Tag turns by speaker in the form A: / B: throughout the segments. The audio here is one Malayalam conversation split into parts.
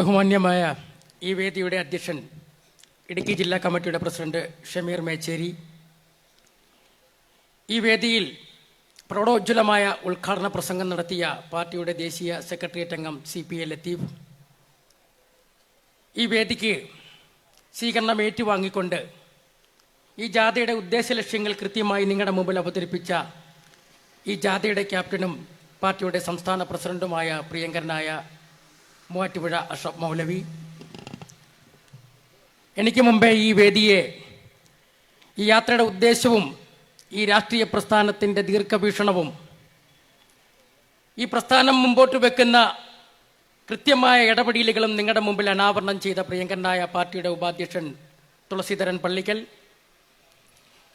A: ബഹുമാന്യമായ ഈ വേദിയുടെ അധ്യക്ഷൻ ഇടുക്കി ജില്ലാ കമ്മിറ്റിയുടെ പ്രസിഡന്റ് ഷമീർ മേച്ചേരി. ഈ വേദിയിൽ പ്രൗഢോജ്വലമായ ഉദ്ഘാടന പ്രസംഗം നടത്തിയ പാർട്ടിയുടെ ദേശീയ സെക്രട്ടേറിയറ്റ് അംഗം സി പി എ ലത്തീഫ്. ഈ വേദിക്ക് സ്വീകരണം ഏറ്റുവാങ്ങിക്കൊണ്ട് ഈ ജാഥയുടെ ഉദ്ദേശ ലക്ഷ്യങ്ങൾ കൃത്യമായി നിങ്ങളുടെ മുമ്പിൽ അവതരിപ്പിച്ച ഈ ജാഥയുടെ ക്യാപ്റ്റനും പാർട്ടിയുടെ സംസ്ഥാന പ്രസിഡന്റുമായ പ്രിയങ്കരനായ മൂവാറ്റുപുഴ അഷബ് മൗലവി. എനിക്ക് മുമ്പേ ഈ വേദിയെ ഈ യാത്രയുടെ ഉദ്ദേശവും ഈ രാഷ്ട്രീയ പ്രസ്ഥാനത്തിന്റെ ദീർഘവീക്ഷണവും ഈ പ്രസ്ഥാനം മുമ്പോട്ട് വെക്കുന്ന കൃത്യമായ ഇടപെടലുകളും നിങ്ങളുടെ മുമ്പിൽ അനാവരണം ചെയ്ത പ്രിയങ്കരനായ പാർട്ടിയുടെ ഉപാധ്യക്ഷൻ തുളസീധരൻ പള്ളിക്കൽ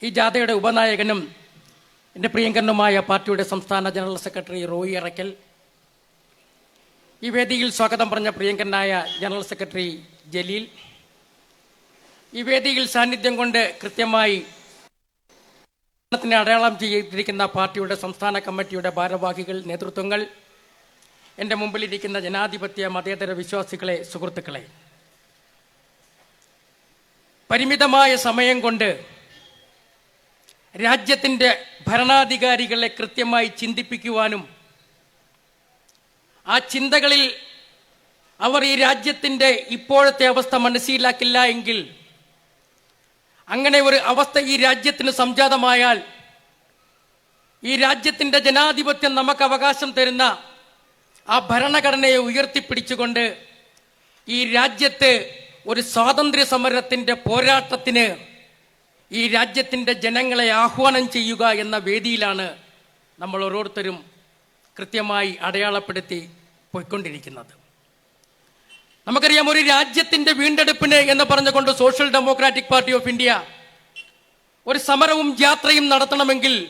A: ഈ ജാഥയുടെ ഉപനായകനും എന്റെ പ്രിയങ്കരനുമായ പാർട്ടിയുടെ സംസ്ഥാന ജനറൽ സെക്രട്ടറി റോയി അറയ്ക്കൽ ഈ വേദിയിൽ സ്വാഗതം പറഞ്ഞ പ്രിയങ്കരനായ ജനറൽ സെക്രട്ടറി ജലീൽ. ഈ വേദിയിൽ സാന്നിധ്യം കൊണ്ട് കൃത്യമായി അടയാളം ചെയ്തിരിക്കുന്ന പാർട്ടിയുടെ സംസ്ഥാന കമ്മിറ്റിയുടെ ഭാരവാഹികൾ നേതൃത്വങ്ങൾ എന്റെ മുമ്പിലിരിക്കുന്ന ജനാധിപത്യ മതേതര വിശ്വാസികളെ സുഹൃത്തുക്കളെ. പരിമിതമായ സമയം കൊണ്ട് രാജ്യത്തിന്റെ ഭരണാധികാരികളെ കൃത്യമായി ചിന്തിപ്പിക്കുവാനും ആ ചിന്തകളിൽ അവർ ഈ രാജ്യത്തിന്റെ ഇപ്പോഴത്തെ അവസ്ഥ മനസ്സിലാക്കില്ല എങ്കിൽ അങ്ങനെ ഒരു അവസ്ഥ ഈ രാജ്യത്തിന് സംജാതമായാൽ ഈ രാജ്യത്തിന്റെ ജനാധിപത്യം നമുക്ക് അവകാശം തരുന്ന ആ ഭരണഘടനയെ ഉയർത്തിപ്പിടിച്ചുകൊണ്ട് ഈ രാജ്യത്ത് ഒരു സ്വാതന്ത്ര്യ സമരത്തിന്റെ പോരാട്ടത്തിന് ഈ രാജ്യത്തിന്റെ ജനങ്ങളെ ആഹ്വാനം ചെയ്യുക എന്ന വേദിയിലാണ് നമ്മൾ ഓരോരുത്തരും കൃത്യമായി അടയാളപ്പെടുത്തി പോയിക്കൊണ്ടിരിക്കുന്നത്. നമുക്കറിയാം ഒരു രാജ്യത്തിന്റെ വീണ്ടെടുപ്പിന് എന്ന് പറഞ്ഞുകൊണ്ട് social democratic party of India ഒരു സമരവും യാത്രയും നടത്തണമെങ്കിൽ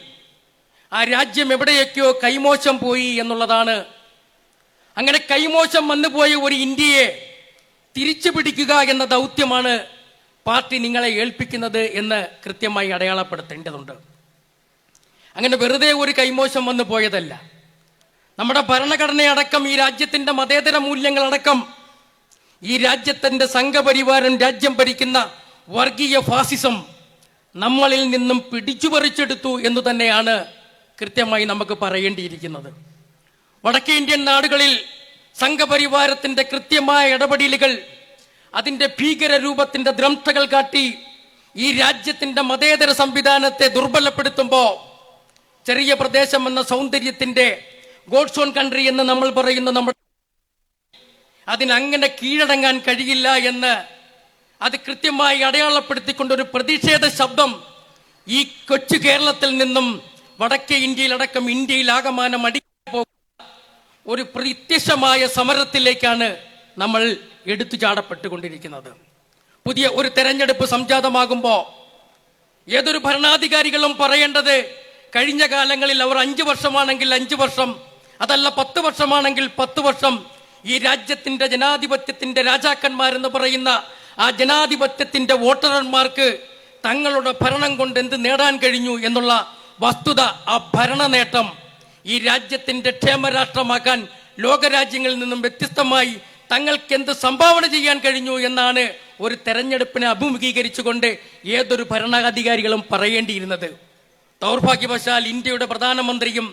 A: ആ രാജ്യം എവിടെയൊക്കെയോ കൈമോശം പോയി എന്നുള്ളതാണ്. അങ്ങനെ കൈമോശം വന്നുപോയ ഒരു ഇന്ത്യയെ തിരിച്ചു പിടിക്കുക എന്ന ദൗത്യമാണ് പാർട്ടി നിങ്ങളെ ഏൽപ്പിക്കുന്നത് എന്ന് കൃത്യമായി അടയാളപ്പെടുത്തേണ്ടതുണ്ട്. അങ്ങനെ വെറുതെ ഒരു കൈമോശം വന്നു പോയതല്ല. നമ്മുടെ ഭരണഘടനയടക്കം ഈ രാജ്യത്തിന്റെ മതേതര മൂല്യങ്ങളടക്കം ഈ രാജ്യത്തിന്റെ സംഘപരിവാരം രാജ്യം ഭരിക്കുന്ന വർഗീയ ഫാസിസം നമ്മളിൽ നിന്നും പിടിച്ചുപറിച്ചെടുത്തു എന്ന് തന്നെയാണ് കൃത്യമായി നമുക്ക് പറയേണ്ടിയിരിക്കുന്നത്. വടക്കേ ഇന്ത്യൻ നാടുകളിൽ സംഘപരിവാരത്തിന്റെ കൃത്യമായ ഇടപെടലുകൾ അതിന്റെ ഭീകര രൂപത്തിന്റെ ദ്രംഥകൾ കാട്ടി ഈ രാജ്യത്തിന്റെ മതേതര സംവിധാനത്തെ ദുർബലപ്പെടുത്തുമ്പോൾ ചെറിയ പ്രദേശം എന്ന സൗന്ദര്യത്തിന്റെ ഗോഡ്സോൺ കൺട്രി എന്ന് നമ്മൾ പറയുന്ന നമ്മുടെ അതിനങ്ങനെ കീഴടങ്ങാൻ കഴിയില്ല എന്ന് അത് കൃത്യമായി അടയാളപ്പെടുത്തിക്കൊണ്ട് ഒരു പ്രതിഷേധ ശബ്ദം ഈ കൊച്ചു കേരളത്തിൽ നിന്നും വടക്കേ ഇന്ത്യയിലടക്കം ഇന്ത്യയിലാകമാനം അടിക്കാൻ പോകുന്ന ഒരു പ്രത്യക്ഷമായ സമരത്തിലേക്കാണ് നമ്മൾ എടുത്തു ചാടപ്പെട്ടുകൊണ്ടിരിക്കുന്നത്. പുതിയ ഒരു തെരഞ്ഞെടുപ്പ് സംജാതമാകുമ്പോൾ ഏതൊരു ഭരണാധികാരികളും പറയേണ്ടത് കഴിഞ്ഞ കാലങ്ങളിൽ അവർ അഞ്ചു വർഷമാണെങ്കിൽ അഞ്ചു വർഷം അതല്ല പത്ത് വർഷമാണെങ്കിൽ പത്ത് വർഷം ഈ രാജ്യത്തിന്റെ ജനാധിപത്യത്തിന്റെ രാജാക്കന്മാരെന്ന് പറയുന്ന ആ ജനാധിപത്യത്തിന്റെ വോട്ടർമാർക്ക് തങ്ങളുടെ ഭരണം കൊണ്ട് എന്ത് നേടാൻ കഴിഞ്ഞു എന്നുള്ള വസ്തുത ആ ഭരണ നേട്ടം ഈ രാജ്യത്തിന്റെ ക്ഷേമരാഷ്ട്രമാക്കാൻ ലോകരാജ്യങ്ങളിൽ നിന്നും വ്യത്യസ്തമായി തങ്ങൾക്ക് എന്ത് സംഭാവന ചെയ്യാൻ കഴിഞ്ഞു എന്നാണ് ഒരു തെരഞ്ഞെടുപ്പിനെ അഭിമുഖീകരിച്ചുകൊണ്ട് ഏതൊരു ഭരണാധികാരികളും പറയേണ്ടിയിരുന്നത്. ദൗർഭാഗ്യവശാൽ ഇന്ത്യയുടെ പ്രധാനമന്ത്രിയും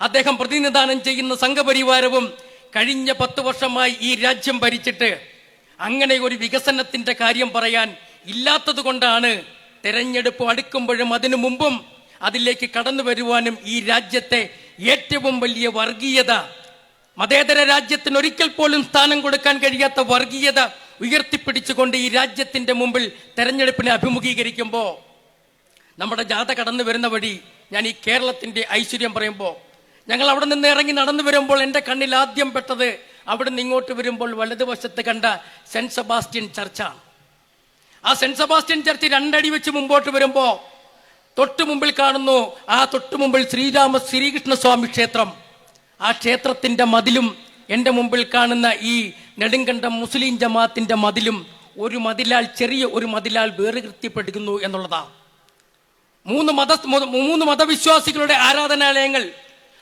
A: അദ്ദേഹം പ്രതിനിധാനം ചെയ്യുന്ന സംഘപരിവാരവും കഴിഞ്ഞ പത്ത് വർഷമായി ഈ രാജ്യം ഭരിച്ചിട്ട് അങ്ങനെ ഒരു വികസനത്തിന്റെ കാര്യം പറയാൻ ഇല്ലാത്തത് കൊണ്ടാണ് തെരഞ്ഞെടുപ്പ് അടുക്കുമ്പോഴും അതിനു മുമ്പും അതിലേക്ക് കടന്നു വരുവാനും ഈ രാജ്യത്തെ ഏറ്റവും വലിയ വർഗീയത മതേതര രാജ്യത്തിന് ഒരിക്കൽ പോലും സ്ഥാനം കൊടുക്കാൻ കഴിയാത്ത വർഗീയത ഉയർത്തിപ്പിടിച്ചുകൊണ്ട് ഈ രാജ്യത്തിന്റെ മുമ്പിൽ തെരഞ്ഞെടുപ്പിനെ അഭിമുഖീകരിക്കുമ്പോൾ നമ്മുടെ ജാഥ കടന്നു വരുന്ന വഴി ഞാൻ ഈ കേരളത്തിന്റെ ഐശ്വര്യം പറയുമ്പോൾ ഞങ്ങൾ അവിടെ നിന്ന് ഇറങ്ങി നടന്നു വരുമ്പോൾ എന്റെ കണ്ണിൽ ആദ്യം പെട്ടത് അവിടെ നിന്ന് ഇങ്ങോട്ട് വരുമ്പോൾ വലതുവശത്ത് കണ്ട സെന്റ് സെബാസ്റ്റ്യൻ ചർച്ചാണ്. ആ സെന്റ് സെബാസ്റ്റ്യൻ ചർച്ച് രണ്ടടി വെച്ച് മുമ്പോട്ട് വരുമ്പോൾ തൊട്ടു മുമ്പിൽ കാണുന്നു ആ തൊട്ടു മുമ്പിൽ ശ്രീരാമ ശ്രീകൃഷ്ണസ്വാമി ക്ഷേത്രം. ആ ക്ഷേത്രത്തിന്റെ മതിലും എന്റെ മുമ്പിൽ കാണുന്ന ഈ നെടുങ്കണ്ടം മുസ്ലിം ജമാഅത്തിന്റെ മതിലും ഒരു മതിലാൽ ചെറിയ ഒരു മതിലാൽ വേറുകൃത്യപ്പെടുന്നു എന്നുള്ളതാണ്. മൂന്ന് മത മൂന്ന് മതവിശ്വാസികളുടെ ആരാധനാലയങ്ങൾ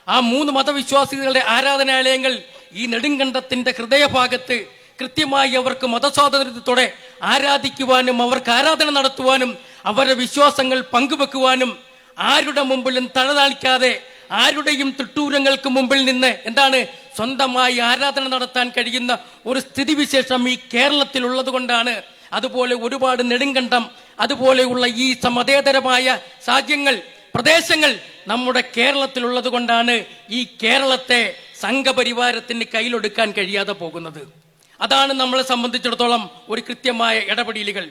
A: ആ മൂന്ന് മതവിശ്വാസികളുടെ ആരാധനാലയങ്ങൾ ഈ നെടുങ്കണ്ടത്തിന്റെ ഹൃദയഭാഗത്ത് കൃത്യമായി അവർക്ക് മതസ്വാതന്ത്ര്യത്തോടെ ആരാധിക്കുവാനും അവർക്ക് ആരാധന നടത്തുവാനും അവരുടെ വിശ്വാസങ്ങൾ പങ്കുവെക്കുവാനും ആരുടെ മുമ്പിലും തഴതാളിക്കാതെ ആരുടെയും തിട്ടൂരങ്ങൾക്ക് മുമ്പിൽ നിന്ന് എന്താണ് സ്വന്തമായി ആരാധന നടത്താൻ കഴിയുന്ന ഒരു സ്ഥിതിവിശേഷം ഈ കേരളത്തിൽ ഉള്ളത് കൊണ്ടാണ് അതുപോലെ ഒരുപാട് നെടുങ്കണ്ടം അതുപോലെയുള്ള ഈ സമതേതരമായ സാഹ്യങ്ങൾ പ്രദേശങ്ങൾ നമ്മുടെ കേരളത്തിലുള്ളത് കൊണ്ടാണ് ഈ കേരളത്തെ സംഘപരിവാരത്തിന് കയ്യിലൊടുക്കാൻ കഴിയാതെ പോകുന്നത്. അതാണ് നമ്മളെ സംബന്ധിച്ചിടത്തോളം ഒരു കൃത്യമായ ഇടപെടലുകൾ.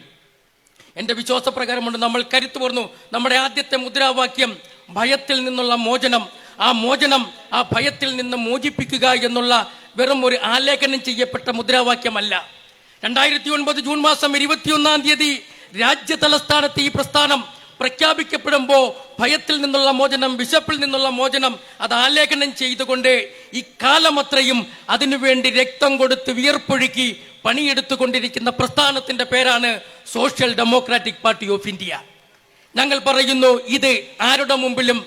A: എന്റെ വിശ്വാസപ്രകാരമുണ്ട് നമ്മൾ കരുത്തു പറഞ്ഞു നമ്മുടെ ആദ്യത്തെ മുദ്രാവാക്യം ഭയത്തിൽ നിന്നുള്ള മോചനം. ആ മോചനം ആ ഭയത്തിൽ നിന്ന് മോചിപ്പിക്കുക എന്നുള്ള വെറും ഒരു ആലേഖനം ചെയ്യപ്പെട്ട മുദ്രാവാക്യമല്ല. രണ്ടായിരത്തി ഒൻപത് ജൂൺ മാസം ഇരുപത്തിയൊന്നാം തീയതി രാജ്യ തലസ്ഥാനത്ത് ഈ പ്രസ്ഥാനം പ്രഖ്യാപിക്കപ്പെടുമ്പോ ഭയത്തിൽ നിന്നുള്ള മോചനം വിശപ്പിൽ നിന്നുള്ള മോചനം അത് ആലേഖനം ചെയ്തുകൊണ്ട് ഈ കാലമത്രയും അതിനുവേണ്ടി രക്തം കൊടുത്ത് വിയർപ്പൊഴുക്കി പണിയെടുത്തുകൊണ്ടിരിക്കുന്ന പ്രസ്ഥാനത്തിന്റെ പേരാണ് social democratic party of India. ഞങ്ങൾ പറയുന്നു ഇത് ആരുടെ മുമ്പിലും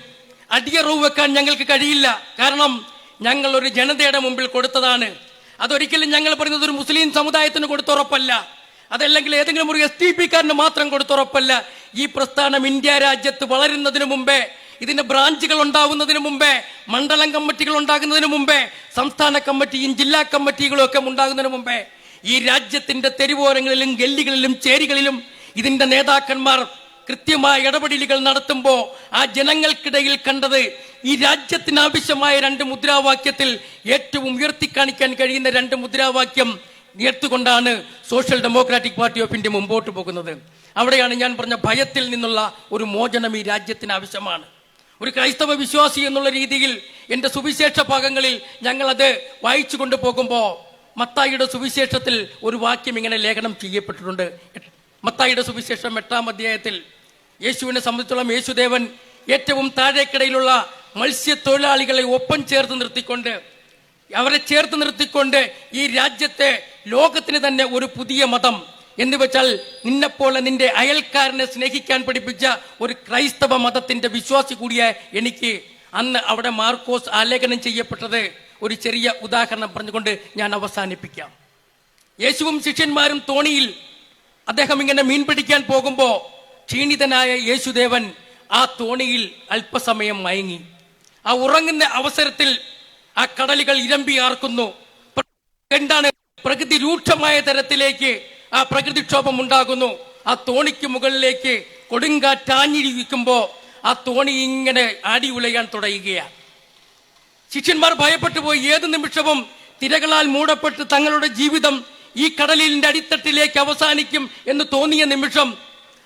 A: അടിയറവ് വെക്കാൻ ഞങ്ങൾക്ക് കഴിയില്ല. കാരണം ഞങ്ങൾ ഒരു ജനതയുടെ മുമ്പിൽ കൊടുത്തതാണ്. അതൊരിക്കലും ഞങ്ങൾ പറയുന്നത് ഒരു മുസ്ലിം സമുദായത്തിന് കൊടുത്തുറപ്പല്ല അതല്ലെങ്കിൽ ഏതെങ്കിലും ഒരു എസ് ടി പിക്കാരന് മാത്രം കൊടുത്തുറപ്പല്ല ഈ പ്രസ്ഥാനം ഇന്ത്യ രാജ്യത്ത് വളരുന്നതിന് മുമ്പേ ഇതിന്റെ ബ്രാഞ്ചുകൾ ഉണ്ടാകുന്നതിന് മുമ്പേ മണ്ഡലം കമ്മിറ്റികൾ ഉണ്ടാകുന്നതിന് മുമ്പേ സംസ്ഥാന കമ്മിറ്റിയും ജില്ലാ കമ്മിറ്റികളും ഒക്കെ ഉണ്ടാകുന്നതിന് മുമ്പേ ഈ രാജ്യത്തിന്റെ തെരുവോരങ്ങളിലും ഗല്ലികളിലും ചേരികളിലും ഇതിന്റെ നേതാക്കന്മാർ കൃത്യമായ ഇടപെടലുകൾ നടത്തുമ്പോൾ ആ ജനങ്ങൾക്കിടയിൽ കണ്ടത് ഈ രാജ്യത്തിന് ആവശ്യമായ രണ്ട് മുദ്രാവാക്യത്തിൽ ഏറ്റവും ഉയർത്തി കാണിക്കാൻ കഴിയുന്ന രണ്ട് മുദ്രാവാക്യം ഉയർത്തുകൊണ്ടാണ് social democratic party of India മുമ്പോട്ട് പോകുന്നത്. അവിടെയാണ് ഞാൻ പറഞ്ഞ ഭയത്തിൽ നിന്നുള്ള ഒരു മോചനം ഈ രാജ്യത്തിന് ആവശ്യമാണ്. ഒരു ക്രൈസ്തവ വിശ്വാസി എന്നുള്ള രീതിയിൽ എന്റെ സുവിശേഷ ഭാഗങ്ങളിൽ ഞങ്ങളത് വായിച്ചു കൊണ്ടുപോകുമ്പോൾ മത്തായിയുടെ സുവിശേഷത്തിൽ ഒരു വാക്യം ഇങ്ങനെ ലേഖനം ചെയ്യപ്പെട്ടിട്ടുണ്ട്. മത്തായിയുടെ സുവിശേഷം എട്ടാം അധ്യായത്തിൽ യേശുവിനെ സംബന്ധിച്ചോളം യേശുദേവൻ ഏറ്റവും താഴേക്കിടയിലുള്ള മത്സ്യത്തൊഴിലാളികളെ ഒപ്പം ചേർത്ത് നിർത്തിക്കൊണ്ട് അവരെ ചേർത്ത് നിർത്തിക്കൊണ്ട് ഈ രാജ്യത്തെ ലോകത്തിന് തന്നെ ഒരു പുതിയ മതം. എന്ന് വെച്ചാൽ നിന്നെപ്പോലെ നിന്റെ അയൽക്കാരനെ സ്നേഹിക്കാൻ പഠിപ്പിച്ച ഒരു ക്രൈസ്തവ മതത്തിന്റെ വിശ്വാസി കൂടിയ എനിക്ക് അന്ന് അവിടെ മാർക്കോസ് ആലേഖനം ചെയ്യപ്പെട്ടത്. ഒരു ചെറിയ ഉദാഹരണം പറഞ്ഞുകൊണ്ട് ഞാൻ അവസാനിപ്പിക്കാം. യേശുവും ശിഷ്യന്മാരും തോണിയിൽ അദ്ദേഹം ഇങ്ങനെ മീൻ പിടിക്കാൻ പോകുമ്പോൾ ക്ഷീണിതനായ യേശുദേവൻ ആ തോണിയിൽ അല്പസമയം മയങ്ങി. ആ ഉറങ്ങുന്ന അവസരത്തിൽ ആ കടലുകൾ ഇരമ്പിയാർക്കുന്നു എന്താണ് പ്രകൃതി രൂക്ഷമായ തരത്തിലേക്ക് ആ പ്രകൃതിക്ഷോഭം ഉണ്ടാകുന്നു. ആ തോണിക്ക് മുകളിലേക്ക് കൊടുങ്കാറ്റാഞ്ഞിരിക്കുമ്പോ ആ തോണി ഇങ്ങനെ ആടി ഉലയാൻ തുടങ്ങുകയാണ് ശിഷ്യന്മാർ ഭയപ്പെട്ടു പോയി. ഏത് നിമിഷവും തിരകളാൽ മൂടപ്പെട്ട് തങ്ങളുടെ ജീവിതം ഈ കടലിന്റെ അടിത്തട്ടിലേക്ക് അവസാനിക്കും എന്ന് തോന്നിയ നിമിഷം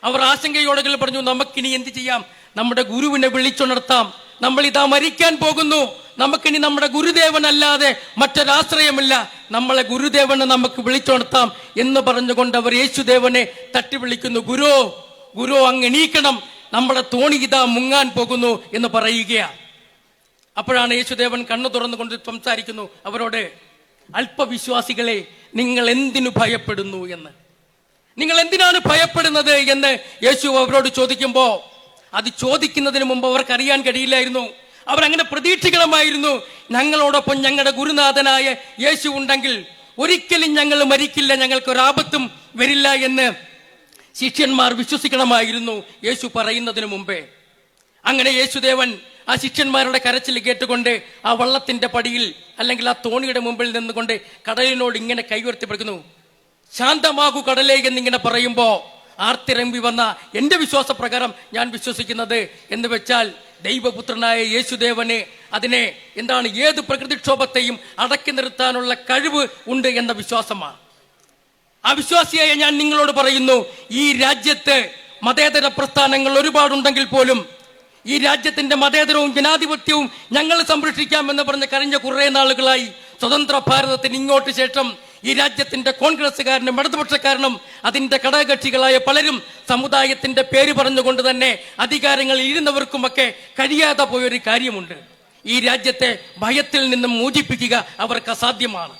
A: അവർ ആശങ്കയോടെ പറഞ്ഞു നമുക്കിനി എന്ത് ചെയ്യാം? നമ്മുടെ ഗുരുവിനെ വിളിച്ചുണർത്താം. നമ്മൾ ഇതാ മരിക്കാൻ പോകുന്നു. നമുക്കിനി നമ്മുടെ ഗുരുദേവൻ അല്ലാതെ മറ്റൊരാശ്രയമില്ല. നമ്മളെ ഗുരുദേവനെ നമുക്ക് വിളിച്ചുണർത്താം എന്ന് പറഞ്ഞുകൊണ്ട് അവർ യേശുദേവനെ തട്ടി വിളിക്കുന്നു. ഗുരു ഗുരു അങ്ങ് എണീക്കണം. നമ്മുടെ തോണി ഇതാ മുങ്ങാൻ പോകുന്നു എന്ന് പറയുകയാണ് അപ്പോഴാണ് യേശുദേവൻ കണ്ണു തുറന്നുകൊണ്ട് സംസാരിക്കുന്നു. അവരോട് അല്പവിശ്വാസികളെ നിങ്ങൾ എന്തിനു ഭയപ്പെടുന്നു എന്ന്. നിങ്ങൾ എന്തിനാണ് ഭയപ്പെടുന്നത് എന്ന് യേശു അവരോട് ചോദിക്കുമ്പോ അത് ചോദിക്കുന്നതിന് മുമ്പ് അവർക്ക് അറിയാൻ കഴിയില്ലായിരുന്നു. അവർ അങ്ങനെ പ്രതീക്ഷിക്കണമായിരുന്നു ഞങ്ങളോടൊപ്പം ഞങ്ങളുടെ ഗുരുനാഥനായ യേശു ഉണ്ടെങ്കിൽ ഒരിക്കലും ഞങ്ങൾ മരിക്കില്ല ഞങ്ങൾക്ക് ഒരാപത്തും വരില്ല എന്ന് ശിഷ്യന്മാർ വിശ്വസിക്കണമായിരുന്നു യേശു പറയുന്നതിന് മുമ്പേ. അങ്ങനെ യേശുദേവൻ ആ ശിഷ്യന്മാരുടെ കരച്ചിൽ കേട്ടുകൊണ്ട് ആ വള്ളത്തിന്റെ പടിയിൽ അല്ലെങ്കിൽ ആ തോണിയുടെ മുമ്പിൽ നിന്നുകൊണ്ട് കടലിനോട് ഇങ്ങനെ കൈവർത്തി പിടിക്കുന്നു ശാന്തമാകൂ കടലേ എന്നിങ്ങനെ പറയുമ്പോ ആർത്തിരമ്പി വന്ന എന്റെ വിശ്വാസപ്രകാരം ഞാൻ വിശ്വസിക്കുന്നത് എന്ന് വെച്ചാൽ ദൈവപുത്രനായ യേശുദേവനെ അതിനെ എന്താണ് ഏത് പ്രകൃതിക്ഷോഭത്തെയും അടക്കി നിർത്താനുള്ള കഴിവ് ഉണ്ട് എന്ന വിശ്വാസമാണ്. അവിശ്വാസിയായ ഞാൻ നിങ്ങളോട് പറയുന്നു ഈ രാജ്യത്ത് മതേതര പ്രസ്ഥാനങ്ങൾ ഒരുപാടുണ്ടെങ്കിൽ പോലും ഈ രാജ്യത്തിന്റെ മതേതരവും ജനാധിപത്യവും ഞങ്ങൾ സംരക്ഷിക്കാമെന്ന് പറഞ്ഞ് കഴിഞ്ഞ കുറേ നാളുകളായി സ്വതന്ത്ര ഭാരതത്തിന് ഇങ്ങോട്ട് ശേഷം ഈ രാജ്യത്തിന്റെ കോൺഗ്രസ്സുകാരനും ഇടതുപക്ഷക്കാരനും അതിന്റെ ഘടകകക്ഷികളായ പലരും സമുദായത്തിന്റെ പേര് പറഞ്ഞുകൊണ്ട് തന്നെ അധികാരങ്ങളിൽ ഇരുന്നവർക്കുമൊക്കെ കഴിയാതെ പോയൊരു കാര്യമുണ്ട്. ഈ രാജ്യത്തെ ഭയത്തിൽ നിന്നും മോചിപ്പിക്കുക അവർക്ക് അസാധ്യമാണ്.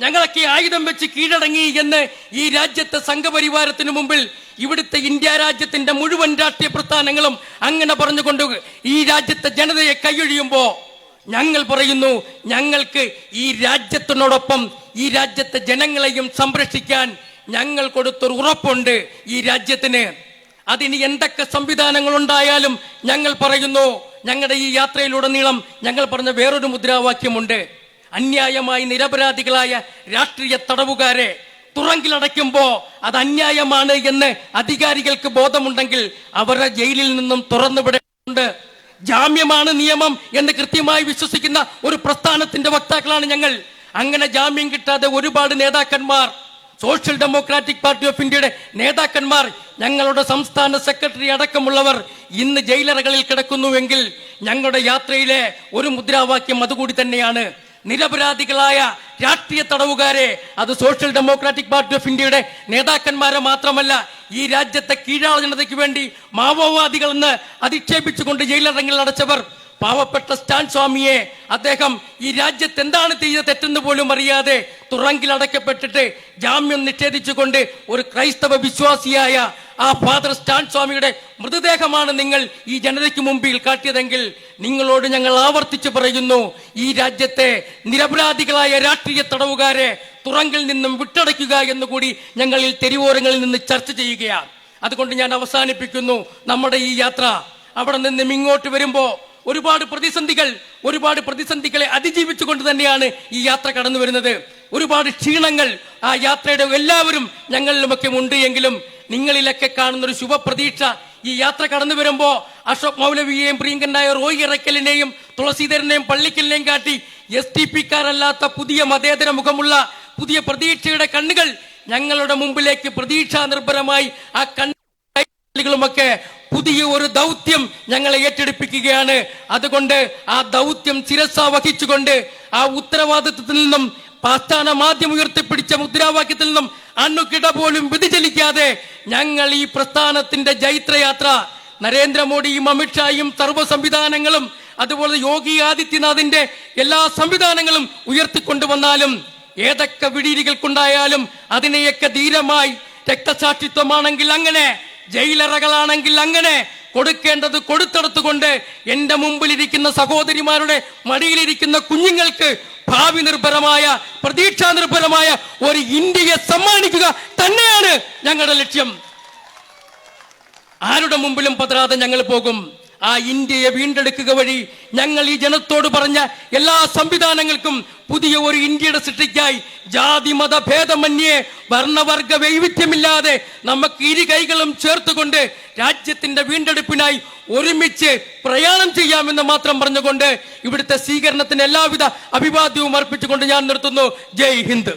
A: ഞങ്ങളൊക്കെ ആയുധം വെച്ച് കീഴടങ്ങി എന്ന് ഈ രാജ്യത്തെ സംഘപരിവാരത്തിന് മുമ്പിൽ ഇവിടുത്തെ ഇന്ത്യ രാജ്യത്തിന്റെ മുഴുവൻ രാഷ്ട്രീയ പ്രസ്ഥാനങ്ങളും അങ്ങനെ പറഞ്ഞുകൊണ്ട് ഈ രാജ്യത്തെ ജനതയെ കൈയൊഴിയുമ്പോ ഞങ്ങൾ പറയുന്നു ഞങ്ങൾക്ക് ഈ രാജ്യത്തിനോടൊപ്പം ഈ രാജ്യത്തെ ജനങ്ങളെയും സംരക്ഷിക്കാൻ ഞങ്ങൾ കൊടുത്തൊരു ഉറപ്പുണ്ട് ഈ രാജ്യത്തിന്. അതിന് എന്തൊക്കെ സംവിധാനങ്ങൾ ഉണ്ടായാലും ഞങ്ങൾ പറയുന്നു ഞങ്ങളുടെ ഈ യാത്രയിലുടനീളം ഞങ്ങൾ പറഞ്ഞ വേറൊരു മുദ്രാവാക്യമുണ്ട്. അന്യായമായി നിരപരാധികളായ രാഷ്ട്രീയ തടവുകാരെ തുറങ്കിലടയ്ക്കുമ്പോൾ അത് അന്യായമാണ് എന്ന് അധികാരികൾക്ക് ബോധമുണ്ടെങ്കിൽ അവരുടെ ജയിലിൽ നിന്നും തുറന്നുവിടേണ്ടതുണ്ട്. ജാമ്യമാണ് നിയമം എന്ന് കൃത്യമായി വിശ്വസിക്കുന്ന ഒരു പ്രസ്ഥാനത്തിന്റെ വക്താക്കളാണ് ഞങ്ങൾ. അങ്ങനെ ജാമ്യം കിട്ടാതെ ഒരുപാട് നേതാക്കന്മാർ സോഷ്യൽ ഡെമോക്രാറ്റിക് പാർട്ടി ഓഫ് ഇന്ത്യയുടെ നേതാക്കന്മാർ ഞങ്ങളുടെ സംസ്ഥാന സെക്രട്ടറി അടക്കമുള്ളവർ ഇന്ന് ജയിലറകളിൽ കിടക്കുന്നുവെങ്കിൽ ഞങ്ങളുടെ യാത്രയിലെ ഒരു മുദ്രാവാക്യം അതുകൂടി തന്നെയാണ്. നിരപരാധികളായ രാഷ്ട്രീയ തടവുകാരെ അത് സോഷ്യൽ ഡെമോക്രാറ്റിക് പാർട്ടി ഓഫ് ഇന്ത്യയുടെ നേതാക്കന്മാരെ മാത്രമല്ല ഈ രാജ്യത്തെ കീഴാള ജനതയ്ക്ക് വേണ്ടി മാവോവാദികൾ എന്ന് അധിക്ഷേപിച്ചുകൊണ്ട് ജയിലിറങ്ങിൽ അടച്ചവർ പാവപ്പെട്ട സ്റ്റാൻ സ്വാമിയെ അദ്ദേഹം ഈ രാജ്യത്ത് എന്താണ് ചെയ്ത തെറ്റെന്ന് പോലും അറിയാതെ തുറങ്കിൽ അടയ്ക്കപ്പെട്ടിട്ട് ജാമ്യം നിഷേധിച്ചുകൊണ്ട് ഒരു ക്രൈസ്തവ വിശ്വാസിയായ ആ ഫാദർ സ്റ്റാൻ സ്വാമിയുടെ മൃതദേഹമാണ് നിങ്ങൾ ഈ ജനതയ്ക്ക് മുമ്പിൽ കാട്ടിയതെങ്കിൽ നിങ്ങളോട് ഞങ്ങൾ ആവർത്തിച്ചു പറയുന്നു ഈ രാജ്യത്തെ നിരപരാധികളായ രാഷ്ട്രീയ തടവുകാരെ തുറങ്കിൽ നിന്നും വിട്ടടയ്ക്കുക എന്നുകൂടി ഞങ്ങൾ ഈ തെരുവോരങ്ങളിൽ നിന്ന് ചർച്ച ചെയ്യുകയാണ്. അതുകൊണ്ട് ഞാൻ അവസാനിപ്പിക്കുന്നു നമ്മുടെ ഈ യാത്ര. അവിടെ നിന്നും ഇങ്ങോട്ട് വരുമ്പോ ഒരുപാട് പ്രതിസന്ധികൾ ഒരുപാട് പ്രതിസന്ധികളെ അതിജീവിച്ചുകൊണ്ട് തന്നെയാണ് ഈ യാത്ര കടന്നു വരുന്നത്. ഒരുപാട് ക്ഷീണങ്ങൾ ആ യാത്രയുടെ എല്ലാവരും ഞങ്ങളിലുമൊക്കെ ഉണ്ട് എങ്കിലും നിങ്ങളിലൊക്കെ കാണുന്ന ഒരു ശുഭപ്രതീക്ഷ ഈ യാത്ര കടന്നു വരുമ്പോ അശോക് മൗലവിയെയും പ്രിയങ്കനായ റോയി ഇറക്കലിനെയും തുളസീധരനെയും പള്ളിക്കലിനെയും കാട്ടി എസ് ടി പിക്കാരല്ലാത്ത പുതിയ മതേതര മുഖമുള്ള പുതിയ പ്രതീക്ഷയുടെ കണ്ണുകൾ ഞങ്ങളുടെ മുമ്പിലേക്ക് പ്രതീക്ഷാ നിർഭരമായി ആ കണ്ണുകളുമൊക്കെ പുതിയ ഒരു ദൗത്യം ഞങ്ങളെ ഏറ്റെടുപ്പിക്കുകയാണ്. അതുകൊണ്ട് ആ ദൗത്യം ശിരസ വഹിച്ചുകൊണ്ട് ആ ഉത്തരവാദിത്വത്തിൽ നിന്നും പാസ്ഥാന മാധ്യമം ഉയർത്തിപ്പിടിച്ച മുദ്രാവാക്യത്തിൽ നിന്നും അണ്ണുകിട പോലും വ്യതിചലിക്കാതെ ഞങ്ങൾ ഈ പ്രസ്ഥാനത്തിന്റെ ജൈത്രയാത്ര നരേന്ദ്രമോദിയും അമിത്ഷായും സർവ സംവിധാനങ്ങളും അതുപോലെ യോഗി ആദിത്യനാഥിന്റെ എല്ലാ സംവിധാനങ്ങളും ഉയർത്തിക്കൊണ്ടുവന്നാലും ഏതൊക്കെ വിടീരികൾക്കുണ്ടായാലും അതിനെയൊക്കെ ധീരമായി രക്തസാക്ഷിത്വമാണെങ്കിൽ അങ്ങനെ ജയിലറകളാണെങ്കിൽ അങ്ങനെ കൊടുക്കേണ്ടത് കൊടുത്തെടുത്തുകൊണ്ട് എന്റെ മുമ്പിലിരിക്കുന്ന സഹോദരിമാരുടെ മടിയിലിരിക്കുന്ന കുഞ്ഞുങ്ങൾക്ക് ഭാവി നിർഭരമായ പ്രതീക്ഷാ നിർഭരമായ ഒരു ഇന്ത്യയെ സമ്മാനിക്കുക തന്നെയാണ് ഞങ്ങളുടെ ലക്ഷ്യം. ആരുടെ മുമ്പിലും പതരാതെ ഞങ്ങൾ പോകും? ആ ഇന്ത്യയെ വീണ്ടെടുക്കുക വഴി ഞങ്ങൾ ഈ ജനത്തോട് പറഞ്ഞ എല്ലാ സംവിധാനങ്ങൾക്കും പുതിയ ഒരു ഇന്ത്യയുടെ സൃഷ്ടിക്കായി ജാതി മത ഭേദമന്യേ വർണവർഗ വൈവിധ്യമില്ലാതെ നമുക്ക് ഇരു കൈകളും ചേർത്തുകൊണ്ട് രാജ്യത്തിന്റെ വീണ്ടെടുപ്പിനായി ഒരുമിച്ച് പ്രയാണം ചെയ്യാമെന്ന് മാത്രം പറഞ്ഞുകൊണ്ട് ഇവിടുത്തെ സ്വീകരണത്തിന് എല്ലാവിധ അഭിവാദ്യവും അർപ്പിച്ചുകൊണ്ട് ഞാൻ നിർത്തുന്നു. ജയ് ഹിന്ദ്.